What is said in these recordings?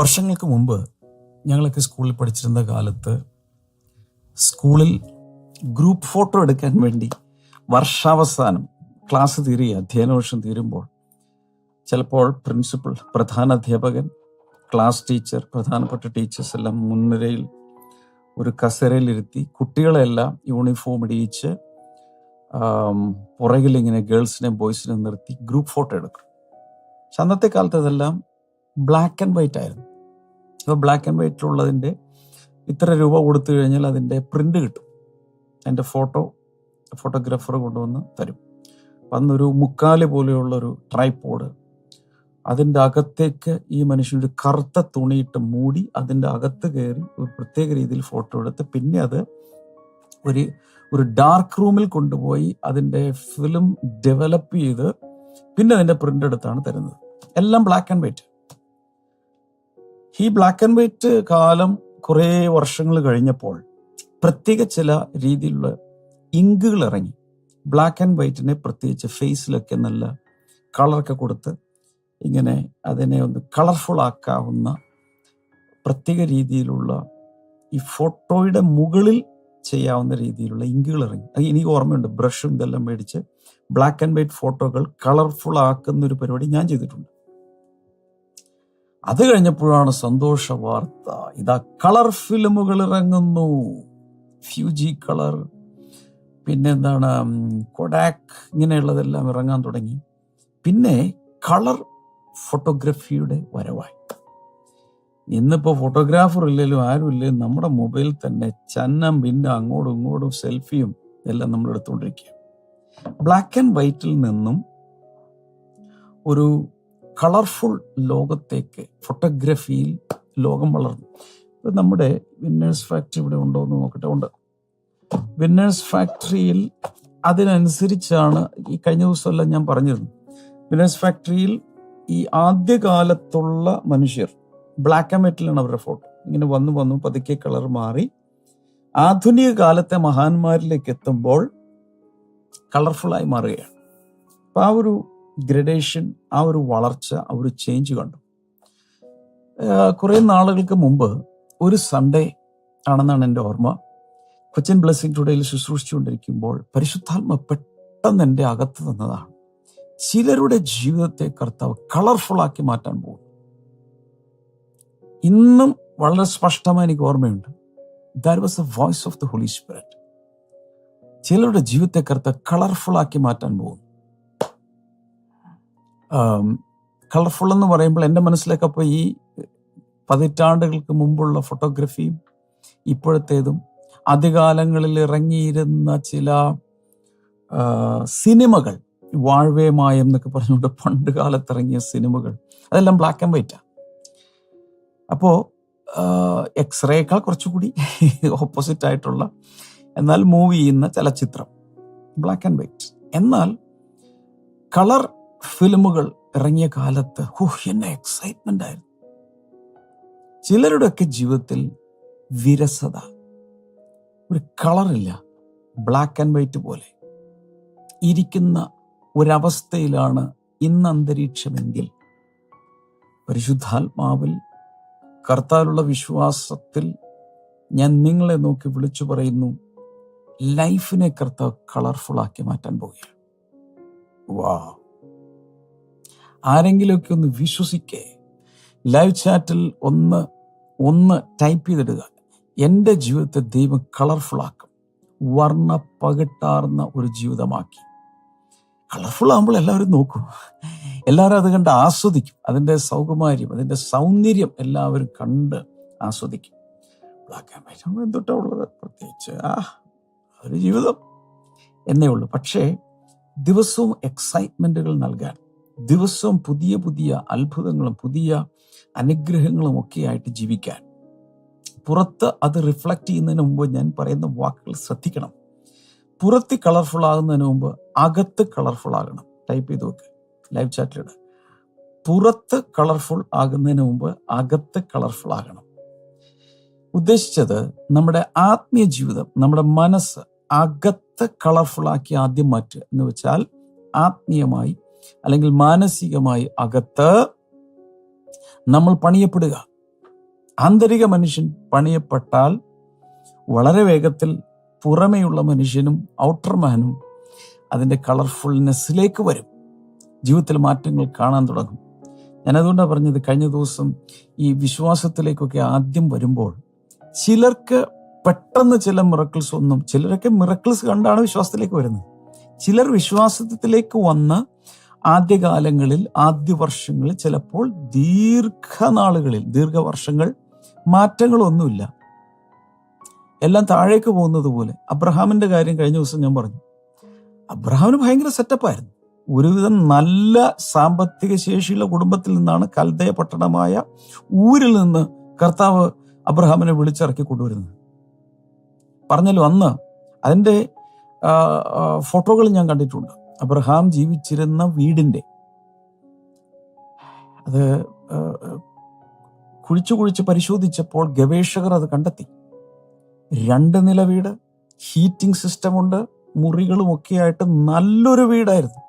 വർഷങ്ങൾക്ക് മുമ്പ് ഞങ്ങളൊക്കെ സ്കൂളിൽ പഠിച്ചിരുന്ന കാലത്ത് സ്കൂളിൽ ഗ്രൂപ്പ് ഫോട്ടോ എടുക്കാൻ വേണ്ടി വർഷാവസാനം ക്ലാസ് തീരി അധ്യയന വർഷം തീരുമ്പോൾ ചിലപ്പോൾ പ്രിൻസിപ്പൾ പ്രധാന അധ്യാപകൻ ക്ലാസ് ടീച്ചർ പ്രധാനപ്പെട്ട ടീച്ചേഴ്സ് എല്ലാം മുൻനിരയിൽ ഒരു കസേരയിലിരുത്തി കുട്ടികളെല്ലാം യൂണിഫോം ഇടിയിച്ച് പുറകിൽ ഇങ്ങനെ ഗേൾസിനെയും ബോയ്സിനെയും നിർത്തി ഗ്രൂപ്പ് ഫോട്ടോ എടുക്കും. പക്ഷെ അന്നത്തെ കാലത്ത് അതെല്ലാം ബ്ലാക്ക് ആൻഡ് വൈറ്റ് ആയിരുന്നു. അപ്പോൾ ബ്ലാക്ക് ആൻഡ് വൈറ്റിലുള്ളതിന്റെ ഇത്ര രൂപ കൊടുത്തു കഴിഞ്ഞാൽ അതിന്റെ പ്രിന്റ് കിട്ടും. അതിന്റെ ഫോട്ടോ ഫോട്ടോഗ്രാഫർ കൊണ്ടുവന്ന് തരും. അപ്പം അന്നൊരു മുക്കാൽ പോലെയുള്ളൊരു ട്രൈപ്പോഡ് അതിന്റെ അകത്തേക്ക് ഈ മനുഷ്യൻ ഒരു കറുത്ത തുണിയിട്ട് മൂടി അതിന്റെ അകത്ത് കയറി ഒരു പ്രത്യേക രീതിയിൽ ഫോട്ടോ എടുത്ത് പിന്നെ അത് ഒരു ഒരു ഡാർക്ക് റൂമിൽ കൊണ്ടുപോയി അതിന്റെ ഫിലിം ഡെവലപ്പ് ചെയ്ത് പിന്നെ അതിന്റെ പ്രിന്റ് എടുത്താണ് തരുന്നത്. എല്ലാം ബ്ലാക്ക് ആൻഡ് വൈറ്റ് ഈ ബ്ലാക്ക് ആൻഡ് വൈറ്റ് കാലം കുറേ വർഷങ്ങൾ കഴിഞ്ഞപ്പോൾ പ്രത്യേക ചില രീതിയിലുള്ള ഇങ്കുകൾ ഇറങ്ങി. ബ്ലാക്ക് ആൻഡ് വൈറ്റിനെ പ്രത്യേകിച്ച് ഫേസിലൊക്കെ നല്ല കളറൊക്കെ കൊടുത്ത് ഇങ്ങനെ അതിനെ ഒന്ന് കളർഫുൾ ആക്കാവുന്ന പ്രത്യേക രീതിയിലുള്ള ഈ ഫോട്ടോയുടെ മുകളിൽ ചെയ്യാവുന്ന രീതിയിലുള്ള ഇങ്കുകൾ ഇറങ്ങി. അത് എനിക്ക് ഓർമ്മയുണ്ട്. ബ്രഷും ഇതെല്ലാം മേടിച്ച് ബ്ലാക്ക് ആൻഡ് വൈറ്റ് ഫോട്ടോകൾ കളർഫുൾ ആക്കുന്ന ഒരു പരിപാടി ഞാൻ ചെയ്തിട്ടുണ്ട്. അത് കഴിഞ്ഞപ്പോഴാണ് സന്തോഷ വാർത്ത. ഇതാ കളർ ഫിലിമുകൾ ഇറങ്ങുന്നു. Fuji colour. പിന്നെന്താണ് കൊഡാക്ക് ഇങ്ങനെയുള്ളതെല്ലാം ഇറങ്ങാൻ തുടങ്ങി. പിന്നെ കളർ ഫോട്ടോഗ്രഫിയുടെ വരവായി. ഇന്നിപ്പോൾ ഫോട്ടോഗ്രാഫർ ഇല്ലെങ്കിലും ആരുമില്ലേ നമ്മുടെ മൊബൈൽ തന്നെ ചന്നം പിന്നെ അങ്ങോട്ടും ഇങ്ങോട്ടും സെൽഫിയും എല്ലാം നമ്മൾ എടുത്തുകൊണ്ടിരിക്കുക ബ്ലാക്ക് ആൻഡ് വൈറ്റിൽ നിന്നും ഒരു കളർഫുൾ ലോകത്തേക്ക് ഫോട്ടോഗ്രഫിയിൽ ലോകം വളർന്നു. ഇപ്പം നമ്മുടെ വിന്നേഴ്സ് ഫാക്ടറി ഇവിടെ ഉണ്ടോ എന്ന് നോക്കട്ടെ. ഉണ്ട്. വിന്നേഴ്സ് ഫാക്ടറിയിൽ അതിനനുസരിച്ചാണ് ഈ കഴിഞ്ഞ ദിവസമെല്ലാം ഞാൻ പറഞ്ഞിരുന്നു. വിന്നേഴ്സ് ഫാക്ടറിയിൽ ഈ ആദ്യകാലത്തുള്ള മനുഷ്യർ ബ്ലാക്ക് ആൻഡ് വൈറ്റിലാണ് അവരുടെ ഫോട്ടോ. ഇങ്ങനെ വന്നു വന്നു പതുക്കെ കളർ മാറി. ആധുനിക കാലത്തെ മഹാന്മാരിലേക്ക് എത്തുമ്പോൾ കളർഫുള്ളായി മാറുകയാണ്. അപ്പൊ ആ ഒരു ഗ്രഡേഷൻ ആ ഒരു വളർച്ച ആ ഒരു ചേഞ്ച് കണ്ടു. കുറേ നാളുകൾക്ക് മുമ്പ് ഒരു സൺഡേ ആണെന്നാണ് എന്റെ ഓർമ്മ. കൊച്ചിൻ ബ്ലെസ്സിംഗ് ടുഡേയിൽ ശുശ്രൂഷിച്ചുകൊണ്ടിരിക്കുമ്പോൾ പരിശുദ്ധാത്മ പെട്ടെന്ന് എന്റെ അകത്ത് തന്നതാണ് ചിലരുടെ ജീവിതത്തെ കർത്താവ് കളർഫുൾ ആക്കി മാറ്റാൻ പോകും ഇന്നും വളരെ സ്പഷ്ടമായി എനിക്ക് ഓർമ്മയുണ്ട്. That was a voice of the Holy Spirit ചിലരുടെ ജീവിതത്തെ കർത്താവ് കളർഫുൾ ആക്കി മാറ്റാൻ പോകും കളർഫുൾ എന്ന് പറയുമ്പോൾ എന്റെ മനസ്സിലേക്ക് അപ്പോൾ ഈ പതിറ്റാണ്ടുകൾക്ക് മുമ്പുള്ള ഫോട്ടോഗ്രഫിയും ഇപ്പോഴത്തേതും ആദ്യകാലങ്ങളിൽ ഇറങ്ങിയിരുന്ന ചില സിനിമകൾ വാഴ്വേമായം എന്നൊക്കെ പറഞ്ഞുകൊണ്ട് പണ്ട് കാലത്ത് ഇറങ്ങിയ സിനിമകൾ അതെല്ലാം ബ്ലാക്ക് ആൻഡ് വൈറ്റാണ് അപ്പോൾ എക്സ്റേക്കാൾ കുറച്ചുകൂടി ഓപ്പോസിറ്റ് ആയിട്ടുള്ള എന്നാൽ മൂവ് ചെയ്യുന്ന ചലച്ചിത്രം ബ്ലാക്ക് ആൻഡ് വൈറ്റ് എന്നാൽ കളർ ഫിലിമുകൾ ഇറങ്ങിയ കാലത്ത് ഹോ എന്നെ എക്സൈറ്റ്മെന്റ് ആയിരുന്നു. ചിലരുടെയൊക്കെ ജീവിതത്തിൽ വിരസത ഒരു കളറില്ല ബ്ലാക്ക് ആൻഡ് വൈറ്റ് പോലെ. ഇരിക്കുന്ന ഒരവസ്ഥയിലാണ് ഇന്ന് അന്തരീക്ഷമെങ്കിൽ പരിശുദ്ധാത്മാവിൽ കർത്താലുള്ള വിശ്വാസത്തിൽ ഞാൻ നിങ്ങളെ നോക്കി വിളിച്ചു പറയുന്നു ലൈഫിനെ കർത്താവ് കളർഫുൾ ആക്കി മാറ്റാൻ പോവുകയാണ്. വാ ആരെങ്കിലുമൊക്കെ ഒന്ന് വിശ്വസിക്കേ. ലൈവ് ചാറ്റിൽ ഒന്ന് ഒന്ന് ടൈപ്പ് ചെയ്തിടുക. എന്റെ ജീവിതത്തെ ദൈവം കളർഫുൾ ആക്കും വർണ പകിട്ടാർന്ന ഒരു ജീവിതമാക്കി. കളർഫുൾ ആകുമ്പോൾ എല്ലാവരും നോക്കും. എല്ലാവരും അത് കണ്ട് ആസ്വദിക്കും. അതിന്റെ സൗകുമാര്യം അതിന്റെ സൗന്ദര്യം എല്ലാവരും കണ്ട് ആസ്വദിക്കും. ബ്ലാക്ക് ആൻഡ് വൈറ്റ് എന്തൊട്ടാ ഉള്ളത്? പ്രത്യേകിച്ച് ആ ഒരു ജീവിതം. എന്നേ ഉള്ളൂ. പക്ഷേ ദിവസവും എക്സൈറ്റ്മെന്റുകൾ നൽകാൻ ദിവസവും പുതിയ പുതിയ അത്ഭുതങ്ങളും പുതിയ അനുഗ്രഹങ്ങളും ഒക്കെ ആയിട്ട് ജീവിക്കാൻ. പുറത്ത് അത് റിഫ്ലക്റ്റ് ചെയ്യുന്നതിന് മുമ്പ് ഞാൻ പറയുന്ന വാക്കുകൾ ശ്രദ്ധിക്കണം. പുറത്ത് കളർഫുൾ ആകുന്നതിന് മുമ്പ് അകത്ത് കളർഫുൾ ആകണം. ടൈപ്പ് ചെയ്ത് നോക്ക്. ലൈവ് ചാറ്റിലിട് പുറത്ത് കളർഫുൾ ആകുന്നതിന് മുമ്പ് അകത്ത് കളർഫുൾ ആകണം. ഉദ്ദേശിച്ചത് നമ്മുടെ ആത്മീയ ജീവിതം നമ്മുടെ മനസ്സ് അകത്ത് കളർഫുൾ ആക്കി ആദ്യം മാറ്റുക എന്ന് വെച്ചാൽ ആത്മീയമായി അല്ലെങ്കിൽ മാനസികമായി അകത്ത് നമ്മൾ പണിയപ്പെടുക. ആന്തരിക മനുഷ്യൻ പണിയപ്പെട്ടാൽ വളരെ വേഗത്തിൽ പുറമെയുള്ള മനുഷ്യനും ഔട്ടർമാനും അതിന്റെ കളർഫുൾനെസ്സിലേക്ക് വരും. ജീവിതത്തിൽ മാറ്റങ്ങൾ കാണാൻ തുടങ്ങും. ഞാനതുകൊണ്ടാണ് പറഞ്ഞത് കഴിഞ്ഞ ദിവസം ഈ വിശ്വാസത്തിലേക്കൊക്കെ ആദ്യം വരുമ്പോൾ ചിലർക്ക് പെട്ടെന്ന് ചില മിറക്കിൾസ് ഒന്നും ചിലരൊക്കെ മിറക്കിൾസ് കണ്ടാണ് വിശ്വാസത്തിലേക്ക് വരുന്നത്. ചിലർ വിശ്വാസത്തിലേക്ക് വന്ന് ആദ്യകാലങ്ങളിൽ ആദ്യ വർഷങ്ങളിൽ ചിലപ്പോൾ ദീർഘനാളുകളിൽ ദീർഘവർഷങ്ങൾ മാറ്റങ്ങളൊന്നുമില്ല. എല്ലാം താഴേക്ക് പോകുന്നത് പോലെ അബ്രഹാമിന്റെ കാര്യം കഴിഞ്ഞ ദിവസം ഞാൻ പറഞ്ഞു. അബ്രഹാമിന് ഭയങ്കര സെറ്റപ്പായിരുന്നു. ഒരുവിധം നല്ല സാമ്പത്തിക ശേഷിയുള്ള കുടുംബത്തിൽ നിന്നാണ് കൽദയ പട്ടണമായ ഊരിൽ നിന്ന് കർത്താവ് അബ്രഹാമിനെ വിളിച്ചിറക്കി കൊണ്ടുവരുന്നത്. പറഞ്ഞല്ലോ അന്ന് അതിന്റെ ഫോട്ടോകൾ ഞാൻ കണ്ടിട്ടുണ്ട്. അബ്രഹാം ജീവിച്ചിരുന്ന വീടിന്റെ അത് കുഴിച്ചു കുഴിച്ച് പരിശോധിച്ചപ്പോൾ ഗവേഷകർ അത് കണ്ടെത്തി. രണ്ട് നില വീട് ഹീറ്റിംഗ് സിസ്റ്റം ഉണ്ട് മുറികളും ഒക്കെ ആയിട്ട് നല്ലൊരു വീടായിരുന്നു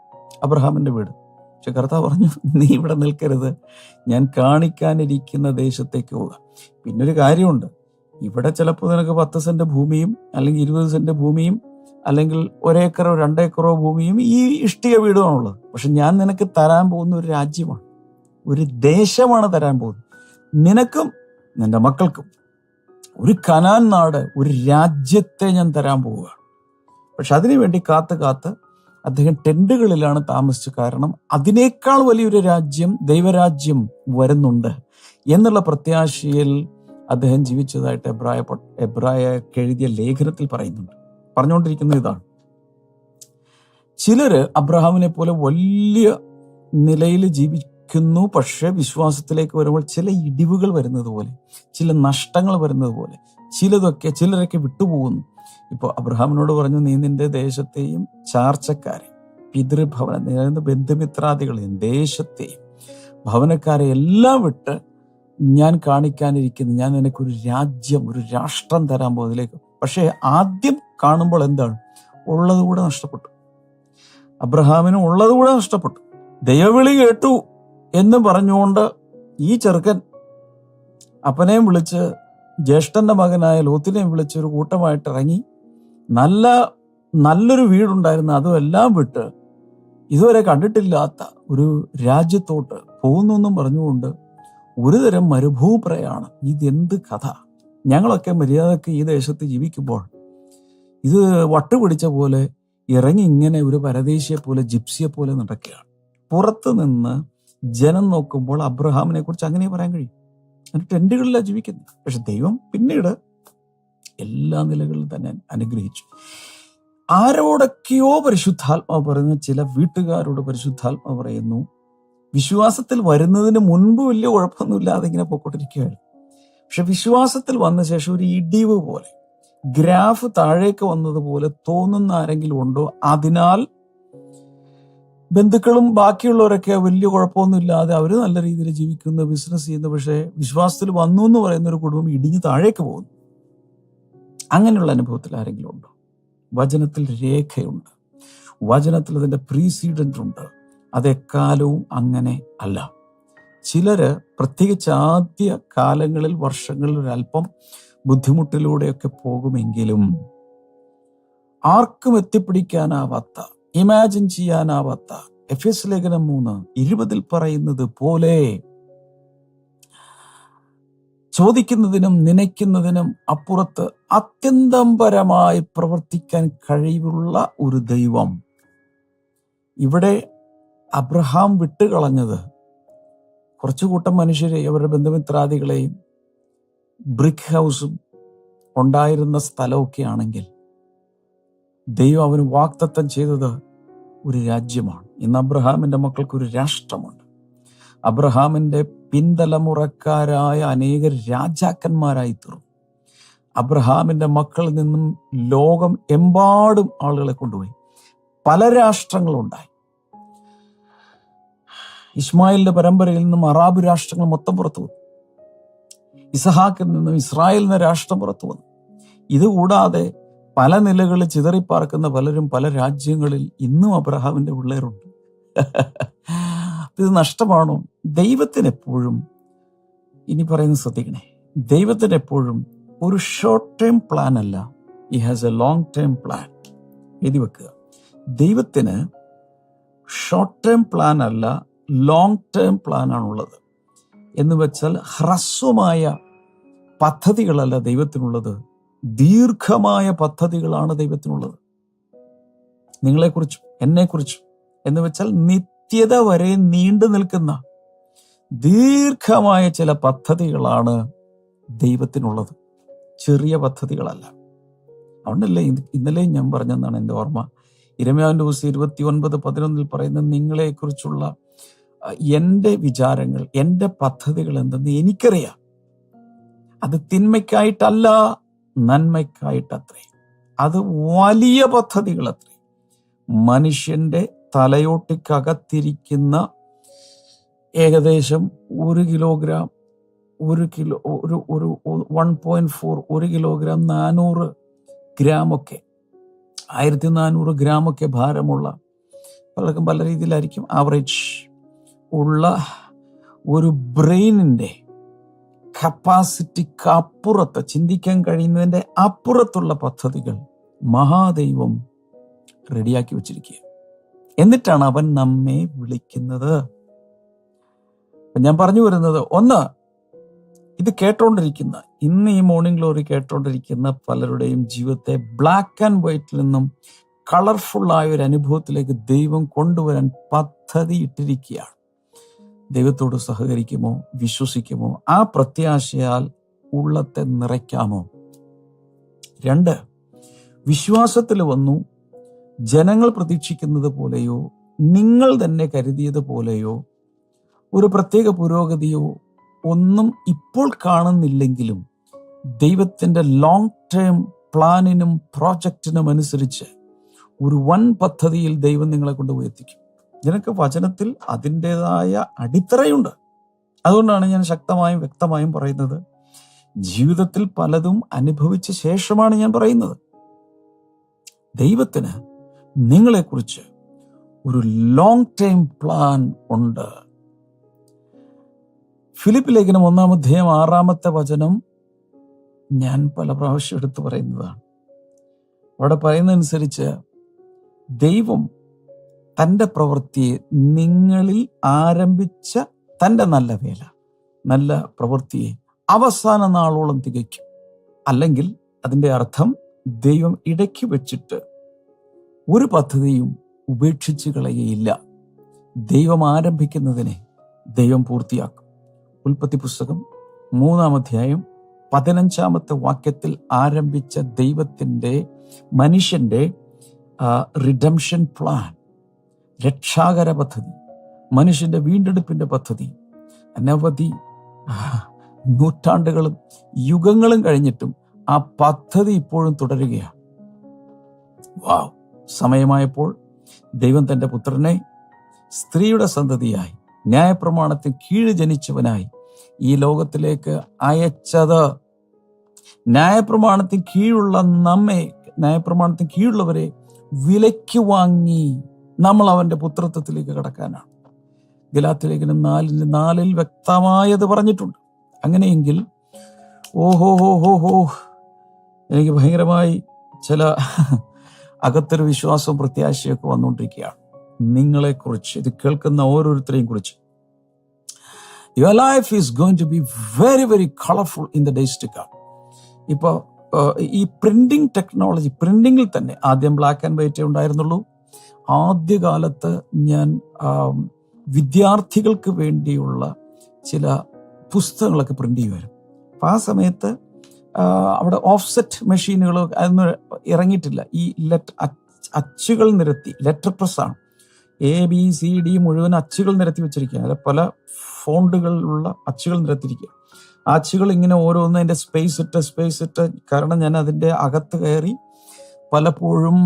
അബ്രഹാമിന്റെ വീട്. പക്ഷെ കർത്താവ് പറഞ്ഞു നീ ഇവിടെ നിൽക്കരുത് ഞാൻ കാണിക്കാനിരിക്കുന്ന ദേശത്തേക്ക് പോവുക പിന്നൊരു കാര്യമുണ്ട് ഇവിടെ ചിലപ്പോൾ നിനക്ക് പത്ത് സെന്റ് ഭൂമിയും അല്ലെങ്കിൽ ഇരുപത് സെന്റ് ഭൂമിയും അല്ലെങ്കിൽ ഒരേക്കറോ രണ്ടേക്കറോ ഭൂമിയും ഈ ഇഷ്ടിക വീടുമാണുള്ളത്. പക്ഷെ ഞാൻ നിനക്ക് തരാൻ പോകുന്ന ഒരു രാജ്യമാണ്. ഒരു ദേശമാണ് തരാൻ പോകുന്നത്. നിനക്കും നിന്റെ മക്കൾക്കും ഒരു കനാൻ നാട് ഒരു രാജ്യത്തെ ഞാൻ തരാൻ പോവുകയാണ്. പക്ഷെ അതിനുവേണ്ടി കാത്ത് കാത്ത് അദ്ദേഹം ടെന്റുകളിലാണ് താമസിച്ചത്. കാരണം അതിനേക്കാൾ വലിയൊരു രാജ്യം ദൈവരാജ്യം വരുന്നുണ്ട് എന്നുള്ള പ്രത്യാശയിൽ അദ്ദേഹം ജീവിച്ചതായിട്ട് എബ്രായ എബ്രായ എഴുതിയ ലേഖനത്തിൽ പറയുന്നുണ്ട്. പറഞ്ഞുകൊണ്ടിരിക്കുന്നത് ഇതാണ്. ചിലര് അബ്രഹാമിനെ പോലെ വലിയ നിലയിൽ ജീവിക്കുന്നു പക്ഷെ വിശ്വാസത്തിലേക്ക് വരുമ്പോൾ ചില ഇടിവുകൾ വരുന്നത് പോലെ ചില നഷ്ടങ്ങൾ വരുന്നത് പോലെ ചിലതൊക്കെ ചിലരൊക്കെ വിട്ടുപോകുന്നു. ഇപ്പോൾ അബ്രഹാമിനോട് പറഞ്ഞു നീ നിന്റെ ദേശത്തെയും ചാർച്ചക്കാരെ പിതൃഭവന ബന്ധുമിത്രാദികളെയും ദേശത്തെയും ഭവനക്കാരെ എല്ലാം വിട്ട് ഞാൻ കാണിക്കാനിരിക്കുന്നു. ഞാൻ നിനക്കൊരു രാജ്യം ഒരു രാഷ്ട്രം തരാൻ പോകുന്നതിലേക്ക് പക്ഷേ ആദ്യം കാണുമ്പോൾ എന്താണ്? ഉള്ളത് കൂടെ നഷ്ടപ്പെട്ടു. അബ്രഹാമിന് ഉള്ളത് കൂടെ നഷ്ടപ്പെട്ടു. ദൈവവിളി കേട്ടു എന്ന് പറഞ്ഞുകൊണ്ട് ഈ ചെറുക്കൻ അപ്പനെയും വിളിച്ച് ജ്യേഷ്ഠന്റെ മകനായ ലോത്തിനെയും വിളിച്ച് ഒരു കൂട്ടമായിട്ട് ഇറങ്ങി. നല്ല നല്ലൊരു വീടുണ്ടായിരുന്നു. അതുമെല്ലാം വിട്ട് ഇതുവരെ കണ്ടിട്ടില്ലാത്ത ഒരു രാജ്യത്തോട്ട് പോകുന്നു എന്നും പറഞ്ഞുകൊണ്ട് ഒരുതരം മരുഭൂപ്രയാണ്. ഇതെന്ത് കഥ? ഞങ്ങളൊക്കെ മര്യാദയ്ക്ക് ഈ ദേശത്ത് ജീവിക്കുമ്പോൾ ഇത് വട്ടുപിടിച്ച പോലെ ഇറങ്ങി ഇങ്ങനെ ഒരു പരദേശിയെ പോലെ ജിപ്സിയെ പോലെ നടക്കുകയാണ്. പുറത്ത് നിന്ന് ജനം നോക്കുമ്പോൾ അബ്രഹാമിനെ കുറിച്ച് അങ്ങനെ പറയാൻ കഴിയും. അതിന് ടെന്റുകളിലാണ് ജീവിക്കുന്നത്. പക്ഷെ ദൈവം പിന്നീട് എല്ലാ നിലകളിലും തന്നെ അനുഗ്രഹിച്ചു. ആരോടൊക്കെയോ പരിശുദ്ധാത്മാവ് പറയുന്ന ചില വീട്ടുകാരോട് പരിശുദ്ധാത്മാവ് പറയുന്നു വിശ്വാസത്തിൽ വരുന്നതിന് മുൻപ് വലിയ കുഴപ്പമൊന്നുമില്ലാതെ ഇങ്ങനെ പോയിക്കൊണ്ടിരിക്കുകയായിരുന്നു. പക്ഷെ വിശ്വാസത്തിൽ വന്ന ശേഷം ഒരു ഇടിവ് പോലെ ഗ്രാഫ് താഴേക്ക് വന്നതുപോലെ തോന്നുന്ന ആരെങ്കിലും ഉണ്ടോ? അതിനാൽ ബന്ധുക്കളും ബാക്കിയുള്ളവരൊക്കെ വലിയ കുഴപ്പമൊന്നുമില്ലാതെ അവർ നല്ല രീതിയിൽ ജീവിക്കുന്നു ബിസിനസ് ചെയ്യുന്നു. പക്ഷേ വിശ്വാസത്തിൽ വന്നു എന്ന് പറയുന്ന ഒരു കുടുംബം ഇടിഞ്ഞ് താഴേക്ക് പോകുന്നു. അങ്ങനെയുള്ള അനുഭവത്തിൽ ആരെങ്കിലും ഉണ്ടോ? വചനത്തിൽ രേഖയുണ്ട്. വചനത്തിൽ അതിന്റെ പ്രീസിഡന്റ് ഉണ്ട്. അതെക്കാലവും അങ്ങനെ അല്ല. ചിലര് പ്രത്യേകിച്ച് ആദ്യ കാലങ്ങളിൽ വർഷങ്ങളിൽ ഒരല്പം ബുദ്ധിമുട്ടിലൂടെയൊക്കെ പോകുമെങ്കിലും ആർക്കും എത്തിപ്പിടിക്കാനാവാത്ത ഇമാജിൻ ചെയ്യാനാവാത്ത എഫ് എസ് ലേഖനം മൂന്ന് ഇരുപതിൽ പറയുന്നത് പോലെ ചോദിക്കുന്നതിനും നനയ്ക്കുന്നതിനും അപ്പുറത്ത് അത്യന്തംപരമായി പ്രവർത്തിക്കാൻ കഴിവുള്ള ഒരു ദൈവം. ഇവിടെ അബ്രഹാം വിട്ടുകളഞ്ഞത് കുറച്ചു കൂട്ടം മനുഷ്യരെ അവരുടെ ബന്ധുമിത്രാദികളെയും ബ്രിക്ക് ഹൗസും ഉണ്ടായിരുന്ന സ്ഥലമൊക്കെ ആണെങ്കിൽ ദൈവം അവന് വാക്തത്വം ചെയ്തത് ഒരു രാജ്യമാണ്. ഇന്ന് അബ്രഹാമിന്റെ മക്കൾക്ക് ഒരു രാഷ്ട്രമുണ്ട്. അബ്രഹാമിന്റെ പിന്തലമുറക്കാരായ അനേക രാജാക്കന്മാരായി തീർന്നു. അബ്രഹാമിന്റെ മക്കളിൽ നിന്നും ലോകം എമ്പാടും ആളുകളെ കൊണ്ടുപോയി. പല രാഷ്ട്രങ്ങളുണ്ടായി. ഇസ്മായിലിന്റെ പരമ്പരയിൽ നിന്നും അറാബ് രാഷ്ട്രങ്ങൾ മൊത്തം പുറത്തു വന്നു. ഇസഹാക്കിൽ നിന്നും ഇസ്രായേൽ എന്ന രാഷ്ട്രം പുറത്തു വന്നു. ഇതുകൂടാതെ പല നിലകളിൽ ചിതറിപ്പാർക്കുന്ന പലരും പല രാജ്യങ്ങളിൽ ഇന്നും അബ്രഹാമിന്റെ പിള്ളേരുണ്ട്. ഇത് നഷ്ടമാണോ? ദൈവത്തിന് എപ്പോഴും ഇനി പറയുന്നത് ശ്രദ്ധിക്കണേ. ദൈവത്തിന് എപ്പോഴും ഒരു ഷോർട്ട് ടേം പ്ലാൻ അല്ല. ഈ has a long term plan എഴുതി വെക്കുക. ദൈവത്തിന് ഷോർട്ട് ടേം പ്ലാൻ അല്ല ലോങ് ടേം പ്ലാൻ ആണുള്ളത്. എന്ന് വെച്ചാൽ ഹ്രസ്വമായ പദ്ധതികളല്ല ദൈവത്തിനുള്ളത്. ദീർഘമായ പദ്ധതികളാണ് ദൈവത്തിനുള്ളത്. നിങ്ങളെക്കുറിച്ചും എന്നെക്കുറിച്ചും. എന്ന് വെച്ചാൽ നിത്യത വരെ നീണ്ടു നിൽക്കുന്ന ദീർഘമായ ചില പദ്ധതികളാണ് ദൈവത്തിനുള്ളത്. ചെറിയ പദ്ധതികളല്ല. അതുകൊണ്ടല്ലേ ഇന്ന് ഇന്നലെയും ഞാൻ പറഞ്ഞെന്നാണ് എന്റെ ഓർമ്മ. ഇരമ്യാവിന്റെ ദിവസം ഇരുപത്തി ഒൻപത് പതിനൊന്നിൽ പറയുന്ന നിങ്ങളെക്കുറിച്ചുള്ള എന്റെ വിചാരങ്ങൾ എന്റെ പദ്ധതികൾ എന്തെന്ന് എനിക്കറിയാം. അത് തിന്മയ്ക്കായിട്ടല്ല നന്മയ്ക്കായിട്ടത്രേ അത് വലിയ പദ്ധതികൾ അത്രേ മനുഷ്യന്റെ തലയോട്ടിക്കകത്തിരിക്കുന്ന ഏകദേശം ഒരു കിലോഗ്രാം ഒരു കിലോ ഒരു ഒരു വൺ പോയിന്റ് ഫോർ ഒരു കിലോഗ്രാം നാനൂറ് ഗ്രാമൊക്കെ ആയിരത്തി നാനൂറ് ഗ്രാമൊക്കെ ഭാരമുള്ള പലർക്കും പല രീതിയിലായിരിക്കും ആവറേജ് ഉള്ള ഒരു ബ്രെയിനിന്റെ കപ്പാസിറ്റിക്ക് അപ്പുറത്ത് ചിന്തിക്കാൻ കഴിയുന്നതിന്റെ അപ്പുറത്തുള്ള പദ്ധതികൾ മഹാദൈവം റെഡിയാക്കി വെച്ചിരിക്കുക എന്നിട്ടാണ് അവൻ നമ്മെ വിളിക്കുന്നത്. ഞാൻ പറഞ്ഞു വരുന്നത് ഒന്ന് ഇത് കേട്ടോണ്ടിരിക്കുന്ന ഇന്ന് ഈ മോർണിംഗ് ഗ്ലോറി കേട്ടോണ്ടിരിക്കുന്ന പലരുടെയും ജീവിതത്തെ ബ്ലാക്ക് ആൻഡ് വൈറ്റിൽ നിന്നും കളർഫുള്ളായ ഒരു അനുഭവത്തിലേക്ക് ദൈവം കൊണ്ടുവരാൻ പദ്ധതി ഇട്ടിരിക്കുകയാണ് ദൈവത്തോട് സഹകരിക്കുമോ? വിശ്വസിക്കുമോ? ആ പ്രത്യാശയാൽ ഉള്ളത്തെ നിറയ്ക്കാമോ? രണ്ട് വിശ്വാസത്തിൽ വന്നു ജനങ്ങൾ പ്രതീക്ഷിക്കുന്നത് പോലെയോ നിങ്ങൾ തന്നെ കരുതിയത് പോലെയോ ഒരു പ്രത്യേക പുരോഗതിയോ ഒന്നും ഇപ്പോൾ കാണുന്നില്ലെങ്കിലും ദൈവത്തിന്റെ ലോങ് ടേം പ്ലാനിനും പ്രോജക്റ്റിനും അനുസരിച്ച് ഒരു വൻ പദ്ധതിയിൽ ദൈവം നിങ്ങളെ കൊണ്ടുപോയി എത്തിക്കും. നിനക്ക് വചനത്തിൽ അതിന്റെതായ അടിത്തറയുണ്ട്. അതുകൊണ്ടാണ് ഞാൻ ശക്തമായും വ്യക്തമായും പറയുന്നത്. ജീവിതത്തിൽ പലതും അനുഭവിച്ച ശേഷമാണ് ഞാൻ പറയുന്നത്. ദൈവത്തിന് നിങ്ങളെക്കുറിച്ച് ഒരു ലോങ് ടൈം പ്ലാൻ ഉണ്ട്. ഫിലിപ്പ് ലേഖനം ഒന്നാം അധ്യായം ആറാമത്തെ വചനം ഞാൻ പല പ്രാവശ്യം എടുത്തു പറയുന്നതാണ്. അവിടെ പറയുന്നതനുസരിച്ച് ദൈവം തന്റെ പ്രവൃത്തിയെ നിങ്ങളിൽ ആരംഭിച്ച തന്റെ നല്ല വേല നല്ല പ്രവൃത്തിയെ അവസാന നാളോളം തികയ്ക്കും. അല്ലെങ്കിൽ അതിന്റെ അർത്ഥം ദൈവം ഇടയ്ക്ക് വെച്ചിട്ട് ഒരു പദ്ധതിയും ഉപേക്ഷിച്ച് കളയുകയില്ല. ദൈവം ആരംഭിക്കുന്നതിനെ ദൈവം പൂർത്തിയാക്കും. ഉൽപ്പത്തി പുസ്തകം മൂന്നാം അധ്യായം പതിനഞ്ചാമത്തെ വാക്യത്തിൽ ആരംഭിച്ച ദൈവത്തിന്റെ മനുഷ്യന്റെ റിഡംഷൻ പ്ലാൻ രക്ഷാകര പദ്ധതി മനുഷ്യന്റെ വീണ്ടെടുപ്പിന്റെ പദ്ധതി അനവധി നൂറ്റാണ്ടുകളും യുഗങ്ങളും കഴിഞ്ഞിട്ടും ആ പദ്ധതി ഇപ്പോഴും തുടരുകയാണ്. വാവ്. സമയമായപ്പോൾ ദൈവം തന്റെ പുത്രനെ സ്ത്രീയുടെ സന്തതിയായി ന്യായപ്രമാണത്തിന് കീഴ് ജനിച്ചവനായി ഈ ലോകത്തിലേക്ക് അയച്ചത്. ന്യായപ്രമാണത്തിന് കീഴുള്ള നമ്മെ ന്യായപ്രമാണത്തിന് കീഴുള്ളവരെ വിലയ്ക്ക് വാങ്ങി. നമ്മൾ അവന്റെ പുത്രത്വത്തിലേക്ക് കടക്കാനാണ്. ഗലാത്തിലേഖനം നാലിന് നാലിൽ വ്യക്തമായത് പറഞ്ഞിട്ടുണ്ട്. അങ്ങനെയെങ്കിൽ ഓഹോ ഹോ ഹോ ഹോ എനിക്ക് ഭയങ്കരമായി ചില അകത്തൊരു വിശ്വാസവും പ്രത്യാശയൊക്കെ വന്നുകൊണ്ടിരിക്കുകയാണ്. നിങ്ങളെക്കുറിച്ച് ഇത് കേൾക്കുന്ന ഓരോരുത്തരെയും കുറിച്ച്. Your life is going to be very very colourful in the days to come ഇപ്പോൾ ഈ പ്രിന്റിംഗ് ടെക്നോളജി പ്രിന്റിംഗിൽ തന്നെ ആദ്യം ബ്ലാക്ക് ആൻഡ് വൈറ്റേ ഉണ്ടായിരുന്നുള്ളൂ. ആദ്യകാലത്ത് ഞാൻ വിദ്യാർത്ഥികൾക്ക് വേണ്ടിയുള്ള ചില പുസ്തകങ്ങളൊക്കെ പ്രിന്റ് ചെയ്യുമായിരുന്നു. അപ്പം ആ സമയത്ത് അവിടെ ഓഫ്സെറ്റ് മെഷീനുകൾ അതൊന്നും ഇറങ്ങിയിട്ടില്ല. ഈ ലെറ്റ് അച്ചുകൾ നിരത്തി ലെറ്റർ പ്രസ് ആണ്. എ ബി സി ഡി മുഴുവൻ അച്ചുകൾ നിരത്തി വെച്ചിരിക്കുകയാണ്. അതായത് പല ഫോണ്ടുകളിലുള്ള അച്ചുകൾ നിരത്തിയിരിക്കുക. അച്ചുകൾ ഇങ്ങനെ ഓരോന്നും അതിന്റെ സ്പേസ് ഇട്ട് സ്പേസ് ഇട്ട് കാരണം ഞാൻ അതിന്റെ അകത്ത് കയറി പലപ്പോഴും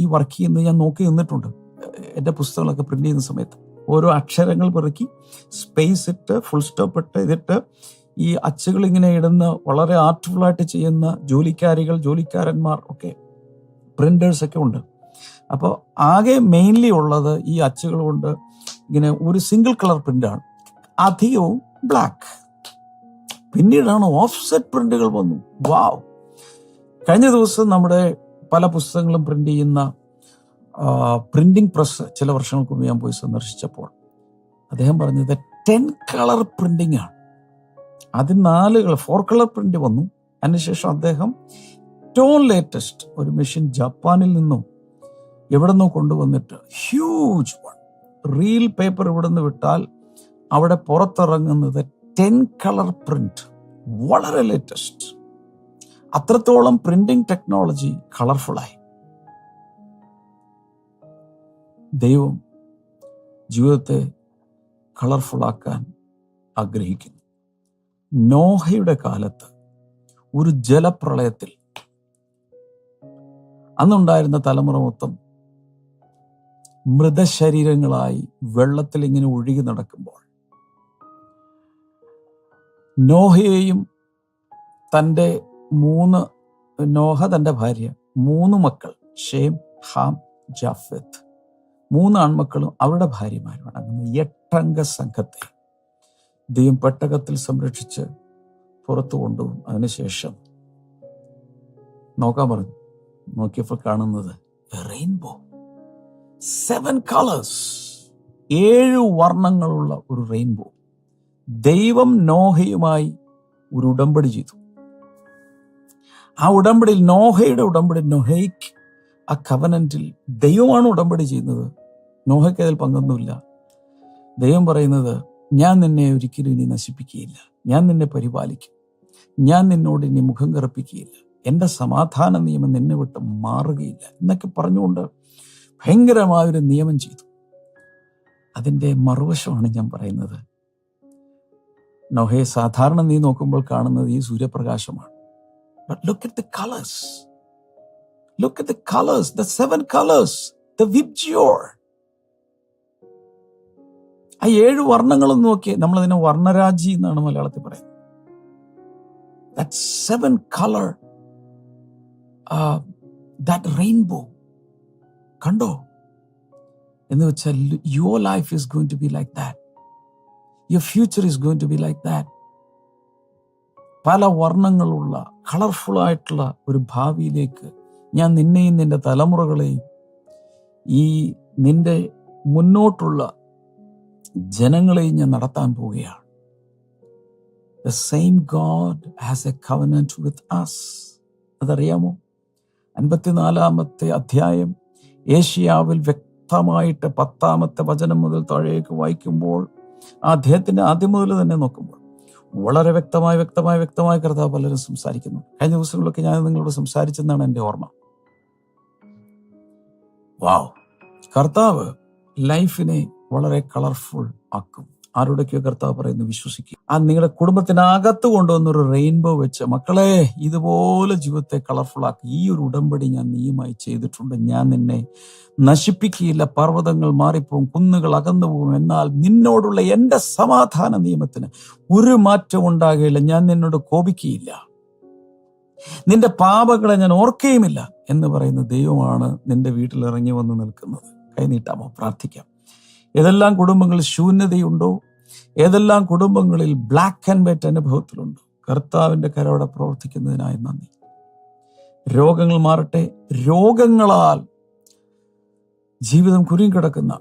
ഈ വർക്ക് ചെയ്യുന്നത് ഞാൻ നോക്കി നിന്നിട്ടുണ്ട്. എന്റെ പുസ്തകങ്ങളൊക്കെ പ്രിന്റ് ചെയ്യുന്ന സമയത്ത്. ഓരോ അക്ഷരങ്ങൾ പെറുക്കി സ്പേസ് ഇട്ട് ഫുൾ സ്റ്റോപ്പ് ഇട്ട് ഇതിട്ട് ഈ അച്ചുകൾ ഇങ്ങനെ ഇടുന്ന വളരെ ആർട്ട്ഫുൾ ആയിട്ട് ചെയ്യുന്ന ജോലിക്കാരികൾ ജോലിക്കാരന്മാർ ഒക്കെ പ്രിന്റേഴ്സ് ഒക്കെ ഉണ്ട്. അപ്പോൾ ആകെ മെയിൻലി ഉള്ളത് ഈ അച്ചുകൾ കൊണ്ട് ഇങ്ങനെ ഒരു സിംഗിൾ കളർ പ്രിന്റാണ് അധികവും ബ്ലാക്ക് പിന്നീടാണ് ഓഫ്സെറ്റ് പ്രിന്റുകൾ വന്നു. വാവ് കഴിഞ്ഞ ദിവസം നമ്മുടെ പല പുസ്തകങ്ങളും പ്രിന്റ് ചെയ്യുന്ന പ്രിന്റിംഗ് പ്രസ് ചില വർഷങ്ങൾക്ക് മുമ്പ് ഞാൻ പോയി സന്ദർശിച്ചപ്പോൾ അദ്ദേഹം പറഞ്ഞത് ടെൻ കളർ പ്രിന്റിംഗ് ആണ് ആദ്യം നാല് ഫോർ കളർ പ്രിന്റ് വന്നു. അതിനുശേഷം അദ്ദേഹം ഏറ്റവും ലേറ്റസ്റ്റ് ഒരു മെഷീൻ ജപ്പാനിൽ നിന്നും എവിടെ നിന്നോ കൊണ്ടുവന്നിട്ട് ഹ്യൂജ് വൺ റീൽ പേപ്പർ ഇവിടെ നിന്ന് വിട്ടാൽ അവിടെ പുറത്തിറങ്ങുന്നത് ടെൻ കളർ പ്രിന്റ് വളരെ ലേറ്റസ്റ്റ് അത്രത്തോളം പ്രിന്റിംഗ് ടെക്നോളജി കളർഫുള്ളായി ദൈവം ജീവിതത്തെ കളർഫുള്ളാക്കാൻ ആഗ്രഹിക്കുന്നു. നോഹയുടെ കാലത്ത് ഒരു ജലപ്രളയത്തിൽ അന്നുണ്ടായിരുന്ന തലമുറ മൊത്തം മൃതശരീരങ്ങളായി വെള്ളത്തിൽ ഇങ്ങനെ ഒഴുകി നടക്കുമ്പോൾ നോഹയെയും തന്റെ മൂന്ന് നോഹ തന്റെ ഭാര്യ മൂന്ന് മക്കൾ ഷേം ഹാം ജാഫത്ത്. മൂന്ന് ആൺമക്കളും അവരുടെ ഭാര്യമാരും അടങ്ങുന്ന എട്ടംഗ സംഘത്തെ ദൈവം പെട്ടകത്തിൽ സംരക്ഷിച്ച് പുറത്തു കൊണ്ടുപോകും. അതിനുശേഷം നോക്കാൻ പറഞ്ഞു. നോക്കിയപ്പോൾ കാണുന്നത് റെയിൻബോ സെവൻ കളേഴ്സ് ഏഴ് വർണങ്ങളുള്ള ഒരു റെയിൻബോ ദൈവം നോഹയുമായി ഒരു ഉടമ്പടി ചെയ്തു. ആ ഉടമ്പടിയിൽ നോഹയുടെ ഉടമ്പടി നോഹയ്ക്ക് ആ കവനന്റിൽ ദൈവമാണ് ഉടമ്പടി ചെയ്യുന്നത്. നോഹയ്ക്ക് അതിൽ പങ്കൊന്നുമില്ല. ദൈവം പറയുന്നത് ഞാൻ നിന്നെ ഒരിക്കലും ഇനി നശിപ്പിക്കുകയില്ല. ഞാൻ നിന്നെ പരിപാലിക്കും. ഞാൻ നിന്നോട് ഇനി മുഖം കറുപ്പിക്കുകയില്ല. എന്റെ സമാധാന നിയമം നിന്നെ വിട്ട് മാറുകയില്ല. എന്നൊക്കെ പറഞ്ഞുകൊണ്ട് ഭയങ്കരമായൊരു നിയമം ചെയ്തു. അതിന്റെ മറുവശമാണ് ഞാൻ പറയുന്നത്. നോഹയെ സാധാരണ നീ നോക്കുമ്പോൾ കാണുന്നത് ഈ സൂര്യപ്രകാശമാണ്. But look at the colors. Look at the colors, the seven colors, the VIBGYOR ആ ഏഴ് വർണങ്ങളും നോക്കിയേ. നമ്മൾ അതിനെ വർണരാജി എന്നാണ് മലയാളത്തിൽ പറയുന്നത്. That seven colour that rainbow കണ്ടോ? എന്ന് വെച്ചാൽ your life is going to be like that your future is going to be like that പല വർണങ്ങളുള്ള കളർഫുൾ ആയിട്ടുള്ള ഒരു ഭാവിയിലേക്ക് ഞാൻ നിന്നെയും നിന്റെ തലമുറകളെയും ഈ നിന്റെ മുന്നോട്ടുള്ള ജനങ്ങളെയും ഞാൻ നടത്താൻ പോവുകയാണ്. The same God has a covenant with us അതറിയാമോ? അൻപത്തിനാലാമത്തെ അധ്യായം ഏഷ്യാവിൽ വ്യക്തമായിട്ട് പത്താമത്തെ വചനം മുതൽ താഴേക്ക് വായിക്കുമ്പോൾ ആ അദ്ദേഹത്തിന്റെ ആദ്യം മുതൽ തന്നെ നോക്കുമ്പോൾ വളരെ വ്യക്തമായി വ്യക്തമായി വ്യക്തമായി കർത്താവ് പലരും സംസാരിക്കുന്നു. കഴിഞ്ഞ ദിവസങ്ങളിലൊക്കെ ഞാൻ നിങ്ങളോട് സംസാരിച്ചെന്നാണ് എന്റെ ഓർമ്മ. വാവ്. കർത്താവ് ലൈഫിനെ വളരെ കളർഫുൾ ആക്കും. ആരോടൊക്കെയോ കർത്താവ് പറയുന്നു വിശ്വസിക്കുക. ആ നിങ്ങളുടെ കുടുംബത്തിനകത്ത് കൊണ്ടുവന്നൊരു റെയിൻബോ വെച്ച് മക്കളെ ഇതുപോലെ ജീവിതത്തെ കളർഫുൾ ആക്കി ഈ ഒരു ഉടമ്പടി ഞാൻ നീയുമായി ചെയ്തിട്ടുണ്ട്. ഞാൻ നിന്നെ നശിപ്പിക്കുകയില്ല. പർവതങ്ങൾ മാറിപ്പോവും കുന്നുകൾ അകന്നു പോകും എന്നാൽ നിന്നോടുള്ള എന്റെ സമാധാന നിയമത്തിന് ഒരു മാറ്റം ഉണ്ടാകുകയില്ല. ഞാൻ നിന്നോട് കോപിക്കുകയില്ല. നിന്റെ പാപങ്ങളെ ഞാൻ ഓർക്കുകയുമില്ല. എന്ന് പറയുന്ന ദൈവമാണ് നിന്റെ വീട്ടിൽ ഇറങ്ങി വന്ന് നിൽക്കുന്നത്. കൈനീട്ടാമോ പ്രാർത്ഥിക്കാം. ഏതെല്ലാം കുടുംബങ്ങളിൽ ശൂന്യതയുണ്ടോ? ഏതെല്ലാം കുടുംബങ്ങളിൽ ബ്ലാക്ക് ആൻഡ് വൈറ്റ് അനുഭവത്തിലുണ്ടോ? കർത്താവിന്റെ കരോടെ പ്രവർത്തിക്കുന്നതിനായി നന്ദി. രോഗങ്ങൾ മാറട്ടെ. രോഗങ്ങളാൽ ജീവിതം കുരുങ്ങിക്കിടക്കുന്ന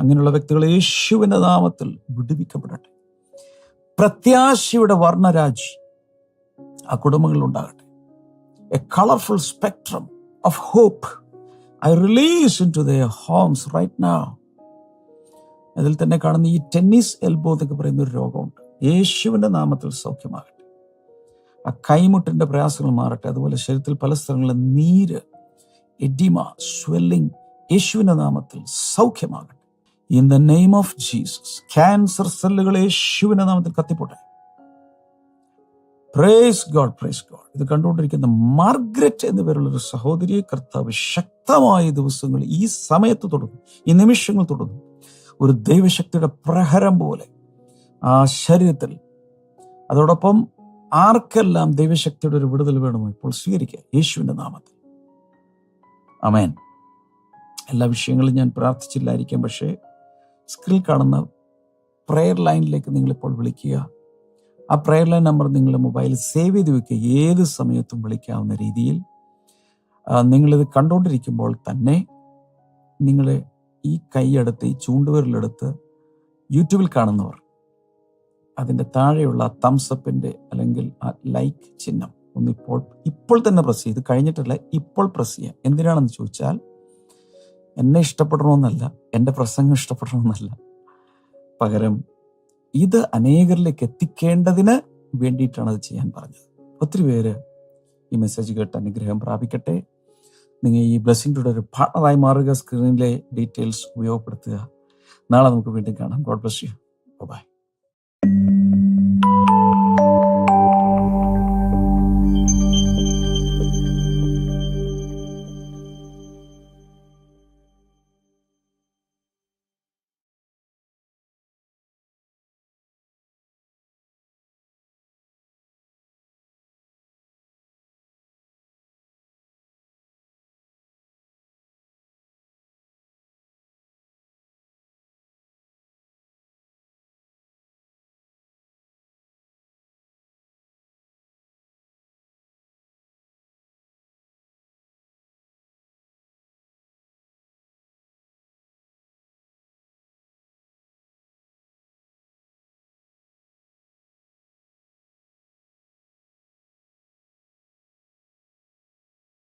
അങ്ങനെയുള്ള വ്യക്തികൾ യേശുവിന്റെ നാമത്തിൽ വിടുവിക്കപ്പെടട്ടെ. പ്രത്യാശയുടെ വർണരാജി ആ കുടുംബങ്ങളിൽ ഉണ്ടാകട്ടെ. A colourful spectrum of hope I release into the homes right now അതിൽ തന്നെ കാണുന്ന ഈ ടെന്നീസ് എൽബോ എന്നൊക്കെ പറയുന്ന ഒരു രോഗമുണ്ട്. യേശുവിന്റെ നാമത്തിൽ സൗഖ്യമാകട്ടെ. ആ കൈമുട്ടിന്റെ പ്രയാസങ്ങൾ മാറട്ടെ. അതുപോലെ ശരീരത്തിൽ പല സ്ഥലങ്ങളിലും നീര് എഡിമ സ്വെല്ലിംഗ് യേശുവിന്റെ നാമത്തിൽ സൗഖ്യമാകട്ടെ. In the name of Jesus cancer സെല്ലുകൾ യേശുവിന്റെ നാമത്തിൽ കത്തിപ്പോട്ടെ. പ്രേസ് ഗോഡ് പ്രേസ് ഗോഡ് ഇത് കണ്ടുകൊണ്ടിരിക്കുന്ന മാർഗ്രറ്റ് എന്ന പേരുള്ള ഒരു സഹോദരിയെ കർത്താവ് ശക്തമായ ദിവസങ്ങൾ ഈ സമയത്ത് തുടങ്ങും ഈ നിമിഷങ്ങൾ തുടങ്ങും ഒരു ദൈവശക്തിയുടെ പ്രഹരം പോലെ ആ ശരീരത്തിൽ. അതോടൊപ്പം ആർക്കെല്ലാം ദൈവശക്തിയുടെ ഒരു വിടുതൽ വേണമോ ഇപ്പോൾ സ്വീകരിക്കുക യേശുവിന്റെ നാമത്തിൽ. അമേൻ എല്ലാ വിഷയങ്ങളും ഞാൻ പ്രാർത്ഥിച്ചില്ലായിരിക്കാം പക്ഷേ സ്ക്രീൻ കാണുന്ന പ്രെയർ ലൈനിലേക്ക് നിങ്ങളിപ്പോൾ വിളിക്കുക. ആ പ്രെയർ ലൈൻ നമ്പർ നിങ്ങളുടെ മൊബൈലിൽ സേവ് ചെയ്ത് വെക്കുക. ഏത് സമയത്തും വിളിക്കാവുന്ന രീതിയിൽ. നിങ്ങളിത് കണ്ടുകൊണ്ടിരിക്കുമ്പോൾ തന്നെ നിങ്ങൾ ഈ കൈയെടുത്ത് ഈ ചൂണ്ടുവിരലെടുത്ത് യൂട്യൂബിൽ കാണുന്നവർ അതിന്റെ താഴെയുള്ള തംസപ്പിന്റെ അല്ലെങ്കിൽ ആ ലൈക്ക് ചിഹ്നം ഒന്ന് ഇപ്പോൾ ഇപ്പോൾ തന്നെ പ്രസ് ചെയ്ത് കഴിഞ്ഞിട്ടല്ല ഇപ്പോൾ പ്രസ് ചെയ്യുക എന്തിനാണെന്ന് ചോദിച്ചാൽ എന്നെ ഇഷ്ടപ്പെടണമെന്നല്ല എന്റെ പ്രസംഗം ഇഷ്ടപ്പെടണമെന്നല്ല. പകരം ഇത് അനേകരിലേക്ക് എത്തിക്കേണ്ടതിന് വേണ്ടിയിട്ടാണ് അത് ചെയ്യാൻ പറഞ്ഞത്. ഒത്തിരി പേര് ഈ മെസ്സേജ് കേട്ട് അനുഗ്രഹം പ്രാപിക്കട്ടെ. നിങ്ങൾ ഈ ബ്ലെസ്സിംഗ് ടുഡേ ഒരു പാർട്ണറായി മാറുക സ്ക്രീനിലെ ഡീറ്റെയിൽസ് ഉപയോഗപ്പെടുത്തുക. നാളെ നമുക്ക് വീണ്ടും കാണാം. God bless you by